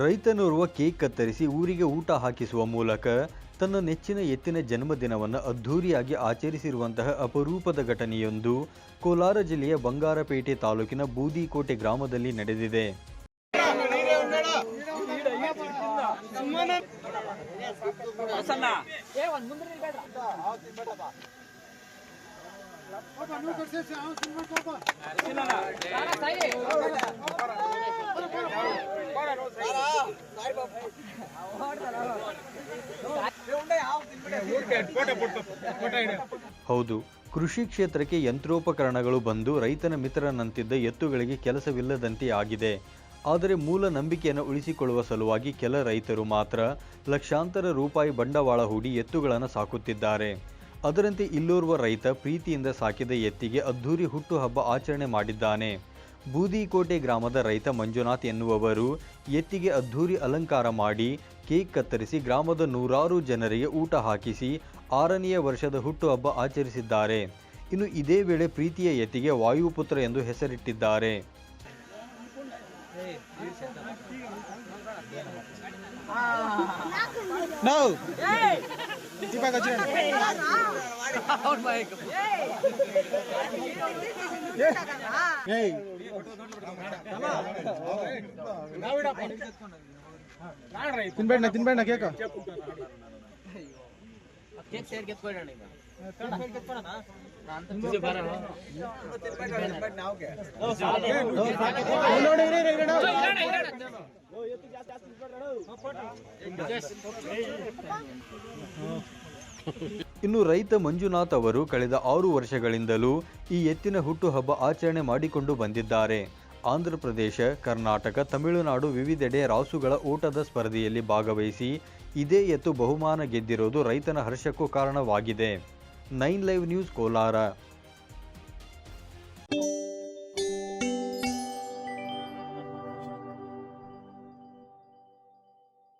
ರೈತನೋರ್ವ cake ಕತ್ತರಿಸಿ ಊರಿಗೆ ಊಟ ಹಾಕಿಸುವ ಮೂಲಕ ತನ್ನ ನೆಚ್ಚಿನ ಎತ್ತಿನ ಜನ್ಮದಿನವನ್ನು ಅದ್ಧೂರಿಯಾಗಿ ಆಚರಿಸಿರುವಂತಹ ಅಪರೂಪದ ಘಟನೆಯೊಂದು ಕೋಲಾರ ಜಿಲ್ಲೆಯ ಬಂಗಾರಪೇಟೆ ತಾಲೂಕಿನ ಬೂದಿಕೋಟೆ ಗ್ರಾಮದಲ್ಲಿ ನಡೆದಿದೆ. ಹೌದು, ಕೃಷಿ ಕ್ಷೇತ್ರಕ್ಕೆ ಯಂತ್ರೋಪಕರಣಗಳು ಬಂದು ರೈತನ ಮಿತ್ರನಂತಿದ್ದ ಎತ್ತುಗಳಿಗೆ ಕೆಲಸವಿಲ್ಲದಂತೆ ಆಗಿದೆ. ಆದರೆ ಮೂಲ ನಂಬಿಕೆಯನ್ನು ಉಳಿಸಿಕೊಳ್ಳುವ ಸಲುವಾಗಿ ಕೆಲ ರೈತರು ಮಾತ್ರ ಲಕ್ಷಾಂತರ ರೂಪಾಯಿ ಬಂಡವಾಳ ಹೂಡಿ ಎತ್ತುಗಳನ್ನು ಸಾಕುತ್ತಿದ್ದಾರೆ. ಅದರಂತೆ ಇಲ್ಲೋರ್ವ ರೈತ ಪ್ರೀತಿಯಿಂದ ಸಾಕಿದ ಎತ್ತಿಗೆ ಅದ್ಧೂರಿ ಹುಟ್ಟುಹಬ್ಬ ಆಚರಣೆ ಮಾಡಿದ್ದಾನೆ. ಬೂದಿಕೋಟೆ ಗ್ರಾಮದ ರೈತ ಮಂಜುನಾಥ್ ಎನ್ನುವವರು ಎತ್ತಿಗೆ ಅದ್ಧೂರಿ ಅಲಂಕಾರ ಮಾಡಿ ಕೇಕ್ ಕತ್ತರಿಸಿ ಗ್ರಾಮದ ನೂರಾರು ಜನರಿಗೆ ಊಟ ಹಾಕಿಸಿ ಆರನೆಯ ವರ್ಷದ ಹುಟ್ಟುಹಬ್ಬ ಆಚರಿಸಿದ್ದಾರೆ. ಇನ್ನು ಇದೇ ವೇಳೆ ಪ್ರೀತಿಯ ಎತ್ತಿಗೆ ವಾಯುಪುತ್ರ ಎಂದು ಹೆಸರಿಟ್ಟಿದ್ದಾರೆ. No. Iba ka dyan. Hey. ತಿನ್ಬೇಡ ನಾ ತಿನ್ಬೇಡ ನಾ ಕೇಕ ಕೇಕ್ ಸೇರ್ ಗೆತ್ಕೊಳ್ಳೋಣ ಈಗ ನೋಡಿ ಇರಿ, ಇರಿ, ಇರಿ, ಇರಿ. ಇನ್ನು ರೈತ ಮಂಜುನಾಥ್ ಅವರು ಕಳೆದ ಆರು ವರ್ಷಗಳಿಂದಲೂ ಈ ಎತ್ತಿನ ಹುಟ್ಟುಹಬ್ಬ ಆಚರಣೆ ಮಾಡಿಕೊಂಡು ಬಂದಿದ್ದಾರೆ. ಆಂಧ್ರ ಪ್ರದೇಶ, ಕರ್ನಾಟಕ, ತಮಿಳುನಾಡು ವಿವಿಧೆಡೆ ರಾಸುಗಳ ಓಟದ ಸ್ಪರ್ಧೆಯಲ್ಲಿ ಭಾಗವಹಿಸಿ ಇದೇ ಎತ್ತು ಬಹುಮಾನ ಗೆದ್ದಿರೋದು ರೈತನ ಹರ್ಷಕ್ಕೂ ಕಾರಣವಾಗಿದೆ. Nine live news Kolar.